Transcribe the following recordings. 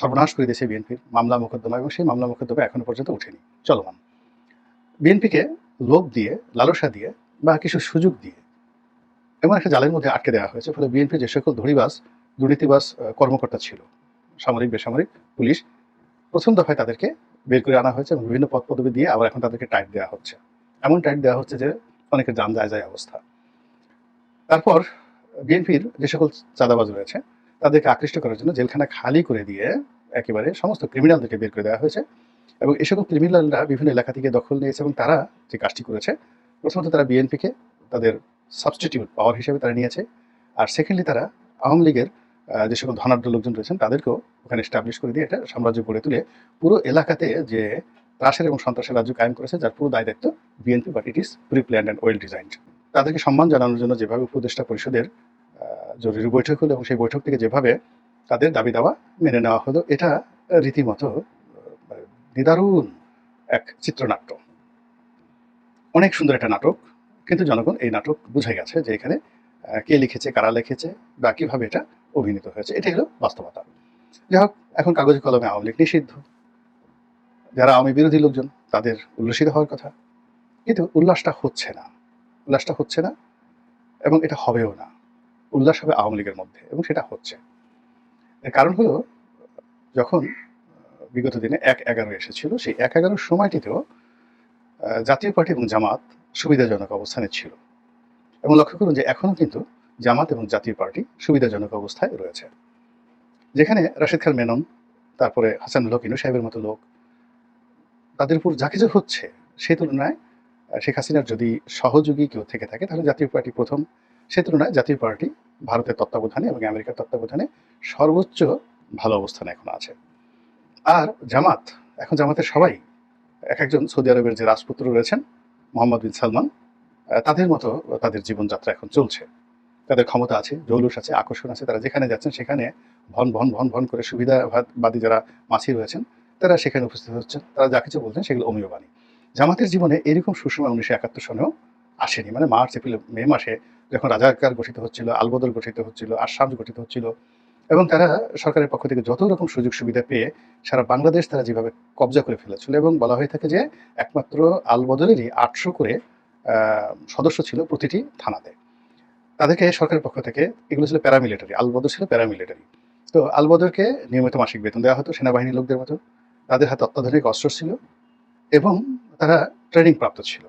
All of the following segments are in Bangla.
সর্বনাশ করে দিয়েছে বিএনপির মামলা মোকদ্দমা এবং সেই মামলা মোকদ্দমা এখনও পর্যন্ত ওঠেনি। চলমান বিএনপিকে লোভ দিয়ে, লালসা দিয়ে বা কিছু সুযোগ দিয়ে এমন একটা জালের মধ্যে আটকে দেওয়া হয়েছে, ফলে বিএনপি যে সকল ধরিবাস দুর্নীতিবাস কর্মকর্তা ছিল, সামরিক, বেসামরিক, পুলিশ, প্রথম দফায় তাদেরকে বের করে আনা হয়েছে এবং বিভিন্ন পদ পদবি দিয়ে আবার এখন তাদেরকে টাইট দেওয়া হচ্ছে। এমন টাইট দেওয়া হচ্ছে যে অনেকের যান যায় যায় অবস্থা। তারপর বিএনপির যে সকল চাঁদাবাজ রয়েছে তাদেরকে আকৃষ্ট করার জন্য জেলখানা খালি করে দিয়ে একেবারে সমস্ত ক্রিমিনালদেরকে বের করে দেওয়া হয়েছে এবং এই সকল ক্রিমিনালরা বিভিন্ন এলাকা থেকে দখল নিয়েছে এবং তারা যে কাজটি করেছে, প্রথমত তারা বিএনপিকে তাদের সাবস্টিটিউট পাওয়ার হিসেবে তারা নিয়েছে আর সেকেন্ডলি তারা আওয়ামী লীগের যে সকল ধনাঢ্য লোকজন রয়েছেন তাদেরকেও ওখানে এস্টাবলিশ করে দিয়ে এটা সাম্রাজ্য গড়ে তুলে পুরো এলাকাতে যে ত্রাসের এবং সন্ত্রাসের রাজ্য কায়েম করেছে যার পুরো দায় দায়িত্ব BNP but it is pre planned and well designed তাদেরকে সম্মান জানানোর জন্য যেভাবে উপদেষ্টা পরিষদের জরুরি বৈঠক হলো এবং সেই বৈঠক থেকে যেভাবে তাদের দাবি দাওয়া মেনে নেওয়া হলো, এটা রীতিমতো নিদারুণ এক চিত্রনাট্য। অনেক সুন্দর একটা নাটক, কিন্তু জনগণ এই নাটক বুঝে গেছে যে এখানে কে লিখেছে, কারা লিখেছে বা কীভাবে এটা অভিনীত হয়েছে, এটাই হলো বাস্তবতা। যাই হোক, এখন কাগজে কলমে আওয়ামী লীগ নিষিদ্ধ। যারা আওয়ামী বিরোধী লোকজন, তাদের উল্লসিত হওয়ার কথা। কিন্তু উল্লাসটা হচ্ছে না। উল্লাসটা হচ্ছে না এবং এটা হবেও না। উল্লাস হবে আওয়ামী লীগের মধ্যে, এবং সেটা হচ্ছে। এর কারণ হলো, যখন বিগত দিনে এক এগারো এসেছিল, সেই এক এগারোর সময়টিতেও জাতীয় পার্টি এবং জামাত সুবিধাজনক অবস্থানে ছিল। এবং লক্ষ্য করুন যে এখনও কিন্তু জামাত এবং জাতীয় পার্টি সুবিধাজনক অবস্থায় রয়েছে। যেখানে রাশিদ খান মেনন, তারপরে হাসানুল হক ইনু সাহেবের মতো লোক, তাদের উপর যা কিছু হচ্ছে সেই তুলনায় শেখ হাসিনার যদি সহযোগী কেউ থেকে থাকে, তাহলে জাতীয় পার্টি প্রথম। সে তুলনায় জাতীয় পার্টি ভারতের তত্ত্বাবধানে এবং আমেরিকার তত্ত্বাবধানে সর্বোচ্চ ভালো অবস্থানে এখন আছে। আর জামাত, এখন জামাতের সবাই এক একজন সৌদি আরবের যে রাজপুত্র রয়েছেন, মোহাম্মদ বিন সালমান তাদের মতো তাদের জীবনযাত্রা এখন চলছে। তাদের ক্ষমতা আছে, জৌলুস আছে, আকর্ষণ আছে, তারা যেখানে যাচ্ছেন সেখানে ভন ভন ভন ভন করে সুবিধাবাদী যারা মাছি রয়েছেন, তারা সেখানে উপস্থিত হচ্ছেন। তারা যা কিছু বলছেন সেগুলো অমীয় বাণী জামাতের জীবনে এরকম সুসময় উনিশশো একাত্তর সনেও আসেনি। মানে মার্চ, এপ্রিল, মে মাসে যখন রাজাকার গঠিত হচ্ছিল, আলবদল গঠিত হচ্ছিল আসাম গঠিত হচ্ছিল এবং তারা সরকারের পক্ষ থেকে যত রকম সুযোগ সুবিধা পেয়ে সারা বাংলাদেশ তারা যেভাবে কবজা করে ফেলেছিল এবং বলা হয়ে থাকে যে একমাত্র আলবদলেরই আটশো করে সদস্য ছিল প্রতিটি থানাতে। তাদেরকে সরকারের পক্ষ থেকে, এগুলো ছিল প্যারামিলিটারি আলবদর ছিল প্যারামিলিটারি তো আলবদরকে নিয়মিত মাসিক বেতন দেওয়া হতো, সেনাবাহিনীর লোকদের মতো। তাদের হাতে অত্যাধুনিক অস্ত্র ছিল এবং তারা ট্রেনিং প্রাপ্ত ছিল।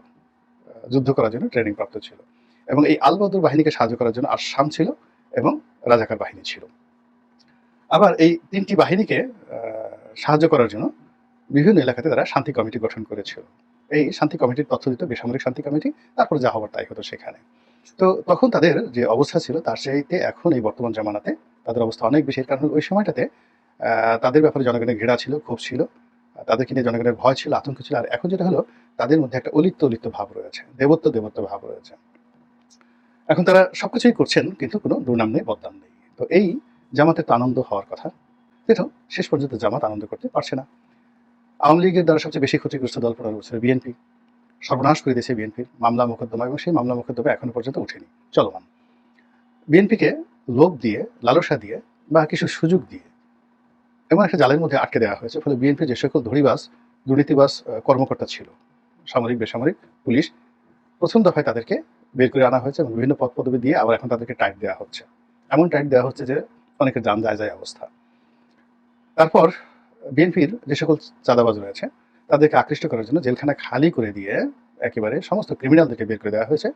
যুদ্ধ করার জন্য ট্রেনিং প্রাপ্ত ছিল। এবং এই আলবদর বাহিনীকে সাহায্য করার জন্য আসাম ছিল এবং রাজাকার বাহিনী ছিল। আবার এই তিনটি বাহিনীকে সাহায্য করার জন্য বিভিন্ন এলাকাতে তারা শান্তি কমিটি গঠন করেছিল। এই শান্তি কমিটির তথ্য দিত বেসামরিক শান্তি কমিটি, তারপর যা হবার তাই হতো সেখানে। তো তখন তাদের যে অবস্থা ছিল, তার চাইতে এখন এই বর্তমান জামানাতে তাদের অবস্থা অনেক বেশি। কারণ ওই সময়টাতে তাদের ব্যাপারে জনগণের ঘৃণা ছিল, ক্ষোভ ছিল তাদেরকে নিয়ে জনগণের ভয় ছিল, আতঙ্ক ছিল। আর এখন যেটা হলো, তাদের মধ্যে একটা অলিপ্ত অলিপ্ত ভাব রয়েছে দেবত্ব দেবত্ব ভাব রয়েছে। এখন তারা সবকিছুই করছেন, কিন্তু কোনো দুর্নাম নেই, বদনাম নেই। তো এই জামাতের তো আনন্দ হওয়ার কথা। কিন্তু শেষ পর্যন্ত জামাত আনন্দ করতে পারছে না। আওয়ামী লীগের দ্বারা সবচেয়ে বেশি ক্ষতিগ্রস্ত দল প্রধান হচ্ছে বিএনপি। সর্বনাশ করে দিয়েছে বিএনপির মামলা মোকদ্দমা, এবং সেই মামলা মোকদ্দমা এখনও পর্যন্ত ওঠেনি। চলমান। বিএনপিকে লোভ দিয়ে, লালসা দিয়ে, বা কিছু সুযোগ দিয়ে এমন একটা জালের মধ্যে আটকে দেওয়া হয়েছে, ফলে বিএনপির যে সকল ধরিবাস দুর্নীতিবাস কর্মকর্তা ছিল, সামরিক, বেসামরিক, পুলিশ, প্রথম দফায় তাদেরকে বের করে আনা হয়েছে এবং বিভিন্ন পদ পদবি দিয়ে আবার এখন তাদেরকে টাইট দেওয়া হচ্ছে। এমন টাইট দেওয়া হচ্ছে যে অনেকের যান যায় যায় অবস্থা। তারপর বিএনপির যে সকল চাঁদাবাজ রয়েছে, তাদেরকে আকৃষ্ট করার জন্য জেলখানা খালি করে দিয়ে একেবারে সমস্ত ক্রিমিনালদেরকে বের করে দেওয়া হয়েছে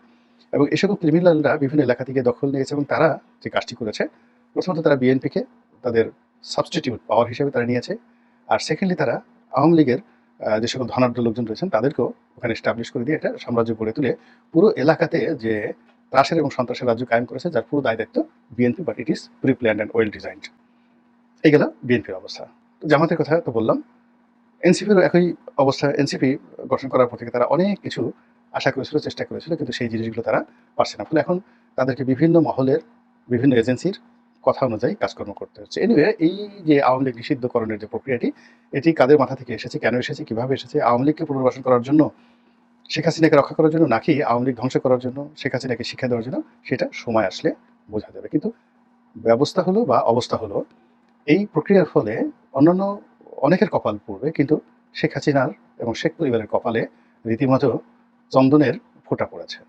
এবং সকল ক্রিমিনালরা বিভিন্ন এলাকা থেকে দখল নিয়েছে এবং তারা যে কাজটি করেছে, প্রথমত তারা বিএনপিকে তাদের সাবস্টিটিউট পাওয়ার হিসেবে তারা নিয়েছে, আর সেকেন্ডলি তারা আওয়ামী লীগের যে সকল ধনাঢ্য লোকজন রয়েছেন, তাদেরকেও ওখানে এস্টাবলিশ করে দিয়ে এটা সাম্রাজ্য গড়ে তুলে পুরো এলাকাতে যে ত্রাসের এবং সন্ত্রাসের রাজ্য কায়েম করেছে, যার পুরো দায় দায়িত্ব BNP but it is pre planned and well designed এই গেল বিএনপির অবস্থা। জামাতের কথা তো বললাম। এনসিপিরও একই অবস্থা এনসিপি গঠন করার পর থেকে তারা অনেক কিছু আশা করেছিল, চেষ্টা করেছিল, কিন্তু সেই জিনিসগুলো তারা পারছে না। ফলে এখন তাদেরকে বিভিন্ন মহলের, বিভিন্ন এজেন্সির কথা অনুযায়ী কাজকর্ম করতে হচ্ছে। এনিওয়ে এই যে আওয়ামী লীগ নিষিদ্ধকরণের যে প্রক্রিয়াটি, এটি কাদের মাথা থেকে এসেছে, কেন এসেছে, কীভাবে এসেছে, আওয়ামী লীগকে পুনর্বাসন করার জন্য, শেখ হাসিনাকে রক্ষা করার জন্য, নাকি আওয়ামী লীগ ধ্বংস করার জন্য, শেখ হাসিনাকে শিক্ষা দেওয়ার জন্য, সেটা সময় আসলে বোঝা যাবে। কিন্তু ব্যবস্থা হলো বা অবস্থা হলো, এই প্রক্রিয়ার ফলে অন্যান্য অনেকের কপাল পড়বে, কিন্তু শেখ হাসিনার এবং শেখ পরিবারের কপালে রীতিমতো চন্দনের ফোঁটা পড়েছে।